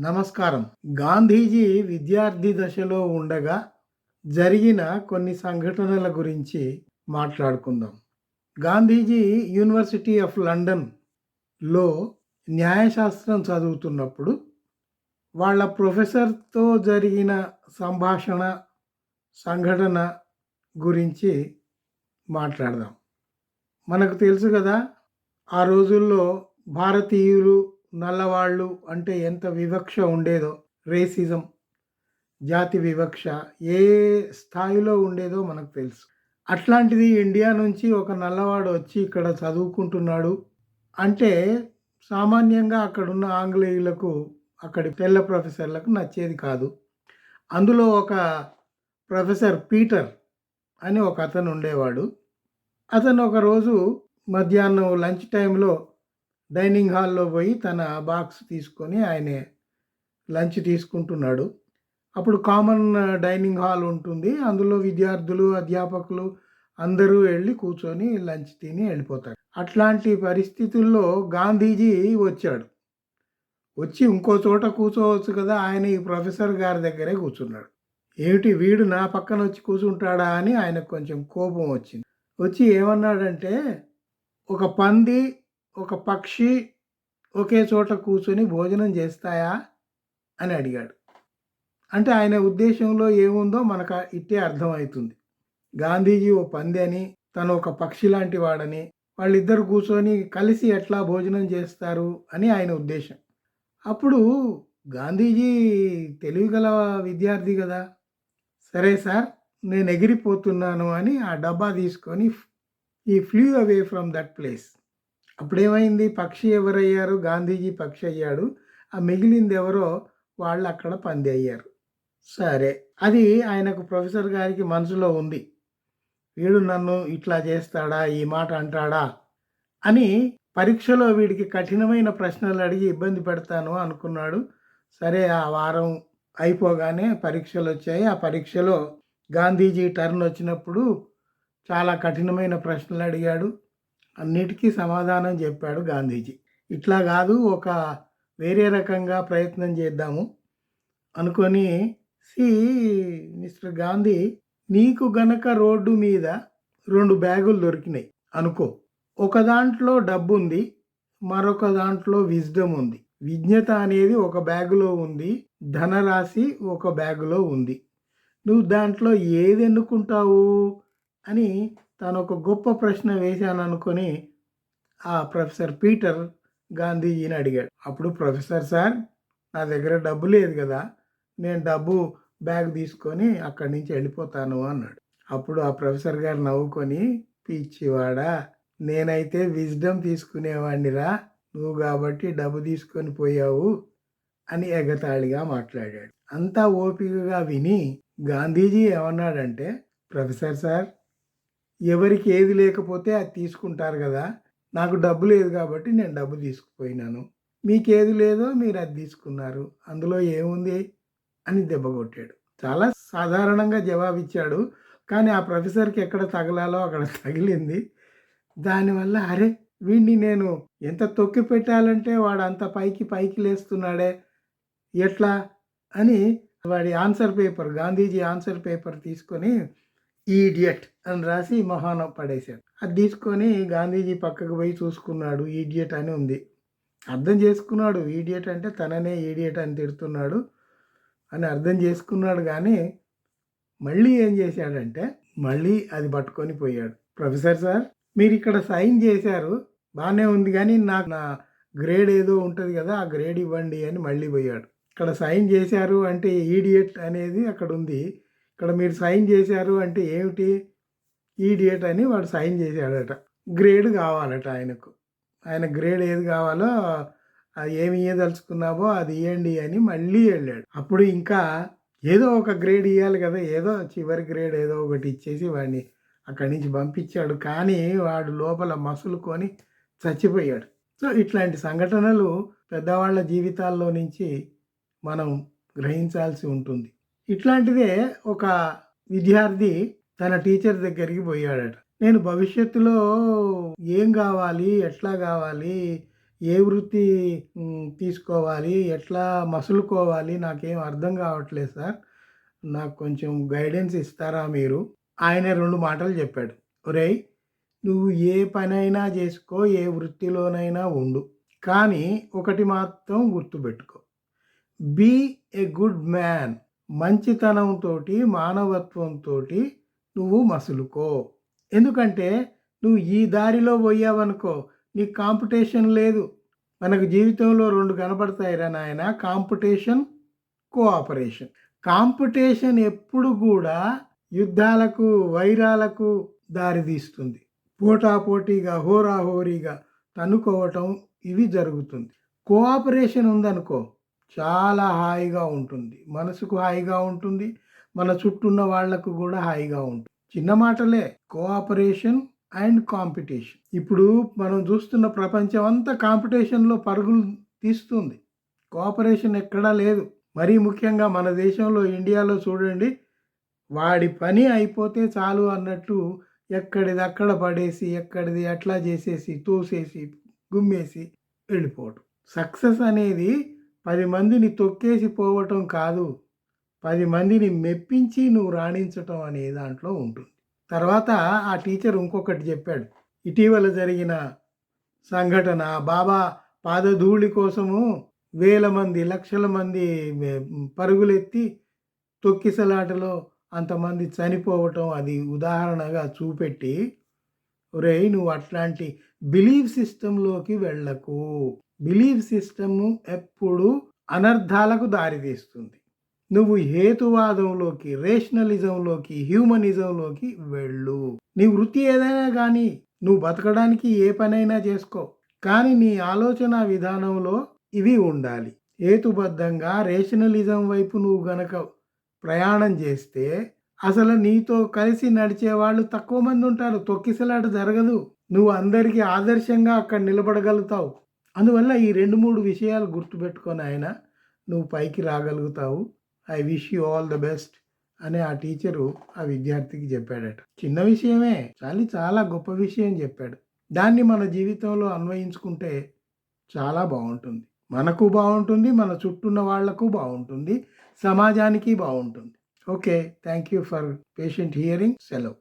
నమస్కారం. గాంధీజీ విద్యార్థి దశలో ఉండగా జరిగిన కొన్ని సంఘటనల గురించి మాట్లాడుకుందాం. గాంధీజీ యూనివర్సిటీ ఆఫ్ లండన్లో న్యాయశాస్త్రం చదువుతున్నప్పుడు వాళ్ళ ప్రొఫెసర్తో జరిగిన సంభాషణ సంఘటన గురించి మాట్లాడదాం. మనకు తెలుసు కదా ఆ రోజుల్లో భారతీయులు నల్లవాళ్ళు అంటే ఎంత వివక్ష ఉండేదో రేసిజం జాతి వివక్ష ఏ స్థాయిలో ఉండేదో మనకు తెలుసు. అట్లాంటిది ఇండియా నుంచి ఒక నల్లవాడు వచ్చి ఇక్కడ చదువుకుంటున్నాడు అంటే సామాన్యంగా అక్కడున్న ఆంగ్లేయులకు అక్కడి తెల్ల ప్రొఫెసర్లకు నచ్చేది కాదు. అందులో ఒక ప్రొఫెసర్ పీటర్ అని ఒక అతను ఉండేవాడు. అతను ఒకరోజు మధ్యాహ్నం లంచ్ టైంలో డైనింగ్ హాల్లో పోయి తన బాక్స్ తీసుకొని ఆయనే లంచ్ తీసుకుంటున్నాడు. అప్పుడు కామన్ డైనింగ్ హాల్ ఉంటుంది. అందులో విద్యార్థులు అధ్యాపకులు అందరూ వెళ్ళి కూర్చొని లంచ్ తిని వెళ్ళిపోతారు. అట్లాంటి పరిస్థితుల్లో గాంధీజీ వచ్చాడు. వచ్చి ఇంకో చోట కూర్చోవచ్చు కదా ఆయన ఈ ప్రొఫెసర్ గారి దగ్గరే కూర్చున్నాడు. ఏమిటి వీడు నా పక్కన వచ్చి కూర్చుంటాడా అని ఆయనకు కొంచెం కోపం వచ్చింది. వచ్చి ఏమన్నాడంటే ఒక పంది ఒక పక్షి ఒకే చోట కూర్చొని భోజనం చేస్తాయా అని అడిగాడు. అంటే ఆయన ఉద్దేశంలో ఏముందో మనకు ఇట్టే అర్థమవుతుంది. గాంధీజీ ఓ పంది అని తను ఒక పక్షి లాంటి వాడని వాళ్ళిద్దరు కూర్చొని కలిసి ఎట్లా భోజనం చేస్తారు అని ఆయన ఉద్దేశం. అప్పుడు గాంధీజీ తెలివిగల విద్యార్థి కదా. సరే సార్ నేను ఎగిరిపోతున్నాను అని ఆ డబ్బా తీసుకొని ఈ flew away from that place. అప్పుడేమైంది? పక్షి ఎవరయ్యారు? గాంధీజీ పక్షి అయ్యాడు. ఆ మిగిలింది ఎవరో వాళ్ళు అక్కడ పంది అయ్యారు. సరే. అది ఆయనకు ప్రొఫెసర్ గారికి మనసులో ఉంది. వీడు నన్ను ఇట్లా చేస్తాడా? ఈ మాట అంటాడా? అని పరీక్షలో వీడికి కఠినమైన ప్రశ్నలు అడిగి ఇబ్బంది పెడతాను అనుకున్నాడు. సరే ఆ వారం అయిపోగానే పరీక్షలు వచ్చాయి ఆ పరీక్షలో గాంధీజీ టర్న్ వచ్చినప్పుడు చాలా కఠినమైన ప్రశ్నలు అడిగాడు. అన్నిటికీ సమాధానం చెప్పాడు గాంధీజీ. ఇట్లా కాదు ఒక వేరే రకంగా ప్రయత్నం చేద్దాము అనుకొని సి మిస్టర్ గాంధీ నీకు గనక రోడ్డు మీద రెండు బ్యాగులు దొరికినాయి అనుకో. ఒక దాంట్లో డబ్బు ఉంది మరొక దాంట్లో విజ్డమ్ ఉంది. విజ్ఞత అనేది ఒక బ్యాగులో ఉంది ధనరాశి ఒక బ్యాగులో ఉంది. నువ్వు దాంట్లో ఏది ఎన్నుకుంటావు అని తాను ఒక గొప్ప ప్రశ్న వేశాను అనుకొని ఆ ప్రొఫెసర్ పీటర్ గాంధీజీని అడిగాడు. అప్పుడు ప్రొఫెసర్ సార్ నా దగ్గర డబ్బు లేదు కదా నేను డబ్బు బ్యాగ్ తీసుకొని అక్కడి నుంచి వెళ్ళిపోతాను అన్నాడు. అప్పుడు ఆ ప్రొఫెసర్ గారు నవ్వుకొని పిచ్చివాడా నేనైతే విజ్డమ్ తీసుకునేవాడినిరా నువ్వు కాబట్టి డబ్బు తీసుకొని పోయావు అని ఎగతాళిగా మాట్లాడాడు. అంతా ఓపికగా విని గాంధీజీ ఏమన్నాడంటే ప్రొఫెసర్ సార్ ఎవరికి ఏది లేకపోతే అది తీసుకుంటారు కదా. నాకు డబ్బు లేదు కాబట్టి నేను డబ్బు తీసుకుపోయినాను. మీకేది లేదో మీరు అది తీసుకున్నారు. అందులో ఏముంది? అని దెబ్బ కొట్టాడు. చాలా సాధారణంగా జవాబిచ్చాడు. కానీ ఆ ప్రొఫెసర్కి ఎక్కడ తగలాలో అక్కడ తగిలింది. దానివల్ల అరే వీడిని నేను ఎంత తొక్కి పెట్టాలంటే వాడు అంత పైకి పైకి లేస్తున్నాడే. ఎట్లా? అని వాడి answer paper Gandhiji answer paper తీసుకొని ఈడియట్ అని రాసి మొహాన పడేశాడు. అది తీసుకొని గాంధీజీ పక్కకు పోయి చూసుకున్నాడు ఈడియట్ అని ఉంది. అర్థం చేసుకున్నాడు ఈడియట్ అంటే తననే ఈడియట్ అని తిడుతున్నాడు అని అర్థం చేసుకున్నాడు కానీ మళ్ళీ ఏం చేశాడంటే మళ్ళీ అది పట్టుకొని పోయాడు. ప్రొఫెసర్ సార్ మీరు ఇక్కడ సైన్ చేశారు బాగానే ఉంది కానీ నాకు నా గ్రేడ్ ఏదో ఉంటుంది కదా ఆ గ్రేడ్ ఇవ్వండి అని మళ్ళీ పోయాడు. ఇక్కడ సైన్ చేశారు అంటే ఈడియట్ అనేది అక్కడ ఉంది. ఇక్కడ మీరు సైన్ చేశారు అంటే ఏమిటి? ఈడియట్ అని వాడు సైన్ చేశాడట. గ్రేడ్ కావాలట ఆయనకు. ఆయన గ్రేడ్ ఏది కావాలో అది ఏమి ఇయ్యదలుచుకున్నావో అది ఇవ్వండి అని మళ్ళీ వెళ్ళాడు. అప్పుడు ఇంకా ఏదో ఒక గ్రేడ్ ఇవ్వాలి కదా ఏదో చివరి గ్రేడ్ ఏదో ఒకటి ఇచ్చేసి వాడిని అక్కడి నుంచి పంపించాడు. కానీ వాడు లోపల మసులుకొని చచ్చిపోయాడు. సో ఇట్లాంటి సంఘటనలు పెద్దవాళ్ళ జీవితాల్లో నుంచి మనం గ్రహించాల్సి ఉంటుంది. ఇట్లాంటిదే ఒక విద్యార్థి తన టీచర్ దగ్గరికి పోయాడట నేను భవిష్యత్తులో ఏం కావాలి ఎట్లా కావాలి ఏ వృత్తి తీసుకోవాలి? ఎట్లా మసులుకోవాలి? నాకేం అర్థం కావట్లేదు సార్. నాకు కొంచెం గైడెన్స్ ఇస్తారా మీరు? ఆయన రెండు మాటలు చెప్పాడు. ఒరేయ్! నువ్వు ఏ పనైనా చేసుకో, ఏ వృత్తిలోనైనా ఉండు. కానీ ఒకటి మాత్రం గుర్తుపెట్టుకో. Be a good man. మంచితనంతోటి, మానవత్వంతోటి నువ్వు మసులుకో. ఎందుకంటే నువ్వు ఈ దారిలో పోయావనుకో నీకు కాంపిటీషన్ లేదు. మనకు జీవితంలో రెండు కనపడతాయిరా నాయన కాంపిటీషన్, కోఆపరేషన్. కాంపిటీషన్ ఎప్పుడు కూడా యుద్ధాలకు, వైరాలకు దారితీస్తుంది. పోటాపోటీగా, హోరాహోరీగా తన్నుకోవటం ఇవి జరుగుతుంది. కోఆపరేషన్ ఉందనుకో చాలా హాయిగా ఉంటుంది. మనసుకు హాయిగా ఉంటుంది. మన చుట్టూ ఉన్న వాళ్ళకు హాయిగా ఉంటుంది. చిన్న మాటలే కోఆపరేషన్ అండ్ కాంపిటీషన్. ఇప్పుడు మనం చూస్తున్న ప్రపంచం అంతా కాంపిటీషన్‌లో పరుగులు తీస్తుంది. కోఆపరేషన్ ఎక్కడా లేదు. మరీ ముఖ్యంగా మన దేశంలో ఇండియాలో చూడండి. వాడి పని అయిపోతే చాలు అన్నట్టు ఎక్కడిది అక్కడ పడేసి, ఎక్కడిది అట్లా చేసేసి, తోసేసి, గుమ్మేసి వెళ్ళిపోవడం సక్సెస్ అనేది పది మందిని తొక్కేసి పోవటం కాదు. పది మందిని మెప్పించి నువ్వు రాణించటం అనే దాంట్లో ఉంటుంది. తర్వాత ఆ టీచర్ ఇంకొకటి చెప్పాడు. ఇటీవల జరిగిన సంఘటన బాబా పాదధూళి కోసము వేల మంది, లక్షల మంది పరుగులెత్తి తొక్కిసలాటలో అంతమంది చనిపోవటం అది ఉదాహరణగా చూపెట్టి, ఒరేయ్! నువ్వు అట్లాంటి బిలీఫ్ సిస్టంలోకి వెళ్ళకు. బిలీఫ్ సిస్టము ఎప్పుడు అనర్థాలకు దారితీస్తుంది. నువ్వు హేతువాదంలోకి, రేషనలిజంలోకి, హ్యూమనిజంలోకి వెళ్ళు. నీ వృత్తి ఏదైనా కానీ నువ్వు బతకడానికి ఏ పనైనా చేసుకో. కానీ నీ ఆలోచన విధానంలో ఇవి ఉండాలి. హేతుబద్ధంగా రేషనలిజం వైపు నువ్వు గనక ప్రయాణం చేస్తే అసలు నీతో కలిసి నడిచే వాళ్ళు తక్కువ మంది ఉంటారు. తొక్కిసలాట జరగదు. నువ్వు అందరికీ ఆదర్శంగా అక్కడ నిలబడగలుగుతావు. అందువల్ల ఈ 2, 3 విషయాలు గుర్తుపెట్టుకొని ఆయన నువ్వు పైకి రాగలుగుతావు. I wish you all the best అని ఆ టీచరు ఆ విద్యార్థికి చెప్పాడట. చిన్న విషయమే. కానీ చాలా గొప్ప విషయం చెప్పాడు. దాన్ని మన జీవితంలో అన్వయించుకుంటే చాలా బాగుంటుంది మనకు బాగుంటుంది మన చుట్టూ ఉన్న వాళ్ళకు సమాజానికి బాగుంటుంది okay. Thank you for patient hearing. సెలవు.